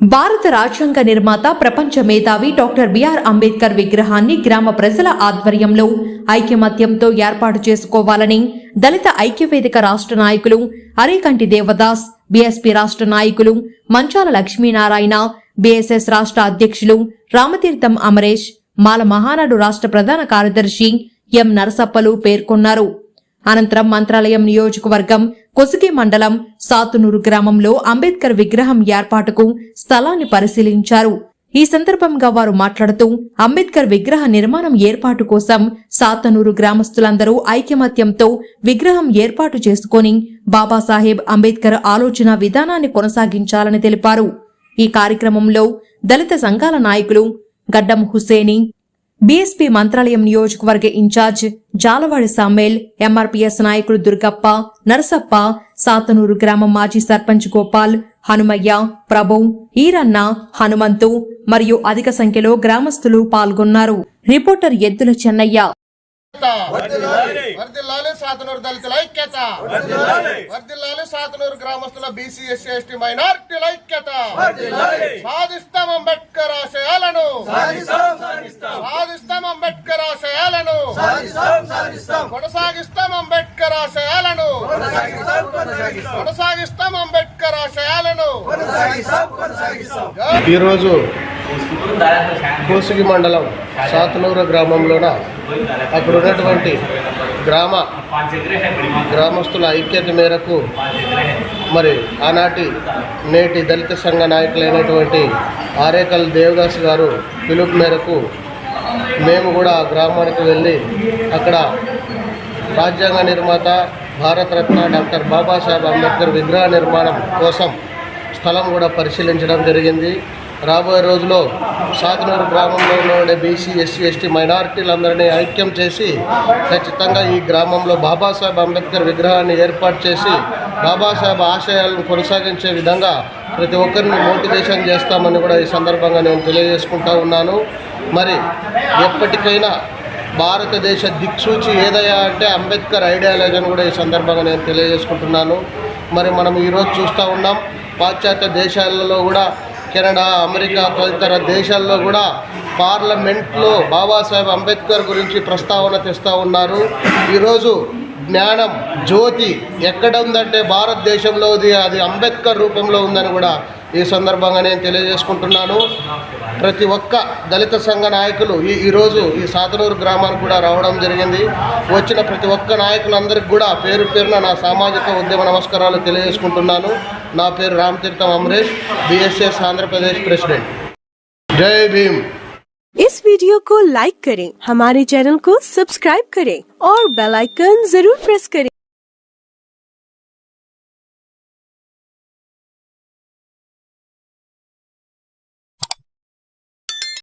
భారత రాజ్యాంగ నిర్మాత ప్రపంచ మేధావి డాక్టర్ బిఆర్ అంబేద్కర్ విగ్రహాన్ని గ్రామ ప్రజల ఆధ్వర్యంలో ఐక్యమత్యంతో ఏర్పాటు చేసుకోవాలని దళిత ఐక్యవేదిక రాష్ట్ర నాయకులు అరేకంటి దేవదాస్ బీఎస్పీ రాష్ట్ర నాయకులు మంచాల లక్ష్మీనారాయణ బీఎస్ఎస్ రాష్ట్ర అధ్యక్షులు రామతీర్థం అమరేష్ మాల మహానాడు రాష్ట్ర ప్రధాన కార్యదర్శి ఎం నరసప్పలు పేర్కొన్నారు. అనంతరం మంత్రాలయం నియోజకవర్గం కొసిగి మండలం సాతునూరు గ్రామంలో అంబేద్కర్ విగ్రహం ఏర్పాటుకు స్థలాన్ని పరిశీలించారు. ఈ సందర్భంగా వారు మాట్లాడుతూ అంబేద్కర్ విగ్రహ నిర్మాణం ఏర్పాటు కోసం సాతనూరు గ్రామస్తులందరూ ఐకమత్యంతో విగ్రహం ఏర్పాటు చేసుకుని బాబాసాహెబ్ అంబేద్కర్ ఆలోచన విధానాన్ని కొనసాగించాలని తెలిపారు. ఈ కార్యక్రమంలో దళిత సంఘాల నాయకులు గడ్డం హుసేని బీఎస్పీ మంత్రాలయం నియోజకవర్గ ఇన్ఛార్జ్ జాలవాడి సామేల్ ఎంఆర్పీఎస్ నాయకులు దుర్గప్ప నరసప్ప సాతనూరు గ్రామం మాజీ సర్పంచ్ గోపాల్ హనుమయ్య ప్రభు ఈరన్న హనుమంతు మరియు అధిక సంఖ్యలో గ్రామస్తులు పాల్గొన్నారు. రిపోర్టర్ ఎద్దుల చెన్నయ్య. వర్దిల్లాలి. సాతనూరు దళితుల ఐక్యత. వర్దిల్లాలి. సాతనూరు గ్రామస్తుల బీసీ ఎస్సీ ఎస్టీ మైనార్టీల ఐక్యత. సాధిస్తాం అంబేద్కర్ ఆశయాలను సాధిస్తాం అంబేద్కర్ ఆశయాలను కొనసాగిస్తాం. అంబేద్కర్ ఆశయాలను. కొనసాగిస్తాం అంబేద్కర్ ఆశయాలను. ఈరోజు కోసిగి మండలం సాతనూరు గ్రామంలోన అక్కడ ఉన్నటువంటి గ్రామ గ్రామస్తుల ఐక్యత మేరకు మరి ఆనాటి నేటి దళిత సంఘ నాయకులైనటువంటి ఆరేకల్ దేవదాస్ గారు పిలుపు మేరకు మేము కూడా ఆ గ్రామానికి వెళ్ళి అక్కడ రాజ్యాంగ నిర్మాత భారతరత్న డాక్టర్ బాబాసాహెబ్ అంబేద్కర్ విగ్రహ నిర్మాణం కోసం స్థలం కూడా పరిశీలించడం జరిగింది. రాబోయే రోజులో సాతనూరు గ్రామంలో ఉండే బీసీ ఎస్సీ ఎస్టీ మైనారిటీలందరినీ ఐక్యం చేసి ఖచ్చితంగా ఈ గ్రామంలో బాబాసాహెబ్ అంబేద్కర్ విగ్రహాన్ని ఏర్పాటు చేసి బాబాసాహెబ్ ఆశయాలను కొనసాగించే విధంగా ప్రతి ఒక్కరిని మోటివేషన్ చేస్తామని కూడా ఈ సందర్భంగా నేను తెలియజేసుకుంటా ఉన్నాను. మరి ఎప్పటికైనా భారతదేశ దిక్సూచి ఏదయ్యా అంటే అంబేద్కర్ ఐడియాలజీ అని కూడా ఈ సందర్భంగా నేను తెలియజేసుకుంటున్నాను. మరి మనం ఈరోజు చూస్తూ ఉన్నాం పాశ్చాత్య దేశాలలో కూడా కెనడా అమెరికా తదితర దేశాల్లో కూడా పార్లమెంట్లో బాబాసాహెబ్ అంబేద్కర్ గురించి ప్రస్తావన తెస్తూ ఉన్నారు. ఈరోజు జ్ఞానం జ్యోతి ఎక్కడ ఉందంటే భారతదేశంలో అది అంబేద్కర్ రూపంలో ఉందని కూడా ఈ సందర్భంగా నేను తెలియజేసుకుంటున్నాను ప్రతి ఒక్క దళిత సంఘ నాయకులు ఈ ఈరోజు ఈ సాతనూరు గ్రామానికి కూడా రావడం జరిగింది వచ్చిన ప్రతి ఒక్క నాయకులందరికీ కూడా పేరు పేరున నా సామాజిక ఉద్యమ నమస్కారాలు తెలియజేసుకుంటున్నాను నా పేరు రామతీర్థం అమరేష్ బిఎస్ఎస్ ఆంధ్రప్రదేశ్ ప్రెసిడెంట్ జై భీమ్ इस वीडियो को लाइक करें हमारे चैनल को सब्सक्राइब करें और बेल आइकन जरूर प्रेस करें